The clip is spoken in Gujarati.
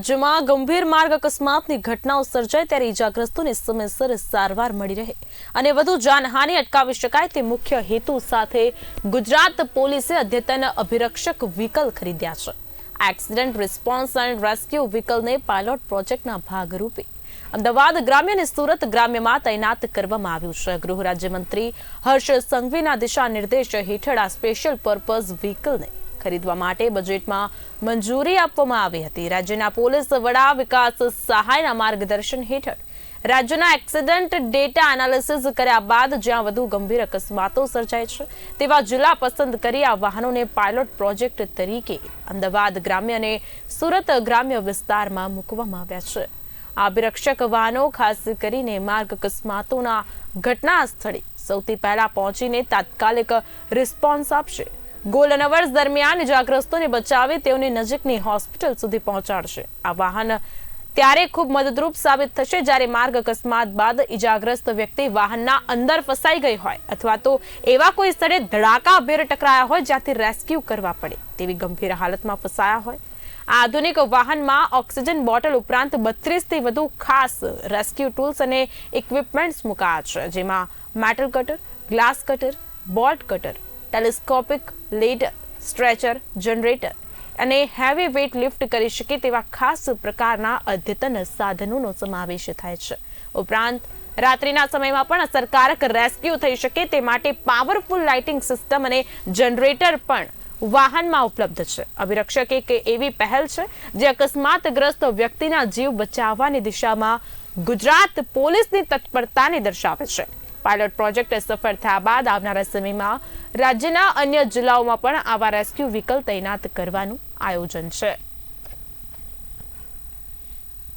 રાજ્યમાં ગંભીર માર્ગ અકસ્માતની ઘટનાઓ સર્જાય ત્યારે ઇજાગ્રસ્તોને સમયસર સારવાર મળી રહે અને વધુ જાનહાનિ અટકાવી શકાય તે મુખ્ય હેતુ સાથે ગુજરાત પોલીસે અદ્યતન અભિરક્ષક વ્હીકલ ખરીદ્યા છે. એક્સિડન્ટ રિસ્પોન્સ એન્ડ રેસ્ક્યુ વ્હીકલને પાયલોટ પ્રોજેક્ટના ભાગરૂપે અમદાવાદ ગ્રામ્ય અને સુરત ગ્રામ્યમાં તૈનાત કરવામાં આવ્યું છે. ગૃહ રાજ્યમંત્રી હર્ષ સંઘવીના દિશા નિર્દેશ હેઠળ આ સ્પેશિયલ પર્પઝ વ્હીકલને ખરીદવા માટે બજેટમાં મંજૂરી આપવામાં આવી હતી. રાજ્યના પોલીસ વડા વિકાસ સહાયના માર્ગદર્શન હેઠળ રાજ્યના એક્સિડન્ટ ડેટા એનાલિસિસ કર્યા બાદ જ્યાં વધુ ગંભીર અકસ્માતો સર્જાય છે, તેવા જિલ્લા પસંદ કરી આ વાહનોને પાયલોટ પ્રોજેક્ટ તરીકે અમદાવાદ ગ્રામ્ય અને સુરત ગ્રામ્ય વિસ્તારમાં મૂકવામાં આવ્યા છે. અભિરક્ષક વાહનો ખાસ કરીને માર્ગ અકસ્માતોના ઘટના સ્થળે સૌથી પહેલા પહોંચીને તાત્કાલિક રિસ્પોન્સ આપશે. ગોલ્ડન અવર્સ દરમિયાન ઇજાગ્રસ્તોને બચાવી તેઓને નજીકની હોસ્પિટલ સુધી પહોંચાડશે. આ વાહન ત્યારે ખૂબ મદદરૂપ સાબિત થશે જ્યારે માર્ગ અકસ્માત બાદ ઇજાગ્રસ્ત વ્યક્તિ વાહનના અંદર ફસાઈ ગઈ હોય અથવા તો એવા કોઈ સ્થળે ધડાકા ભેર ટકરાયા હોય જ્યાંથી રેસ્ક્યુ કરવા પડે તેવી ગંભીર હાલતમાં ફસાયા હોય. આ આધુનિક વાહનમાં ઓક્સિજન બોટલ ઉપરાંત બત્રીસથી વધુ ખાસ રેસ્ક્યુ ટૂલ્સ અને ઇક્વિપમેન્ટ્સ મુકાયા છે, જેમાં metal cutter, glass cutter, bolt cutter telescopic ladder stretcher generator અને હેવી વેઇટ લિફ્ટ કરી શકે તેવા ખાસ પ્રકારના અદ્યતન સાધનોનો સમાવેશ થાય છે. ઉપરાંત, રાત્રિના સમયમાં પણ અસરકારક રેસ્ક્યુ થઈ શકે તે માટે પાવરફુલ લાઇટિંગ સિસ્ટમ અને જનરેટર પણ વાહનમાં ઉપલબ્ધ છે. અભિરક્ષક એક એવી પહેલ છે, જે અકસ્માતગ્રસ્ત વ્યક્તિના જીવ બચાવવાની દિશામાં ગુજરાત પોલીસની તત્પરતાને દર્શાવે છે. પાયલોટ પ્રોજેક્ટ સફળ થયા બાદ આવનારા સમયમાં રાજ્યના અન્ય જિલ્લાઓમાં પણ આવા રેસ્ક્યુ વ્હીકલ તૈનાત કરવાનું આયોજન છે.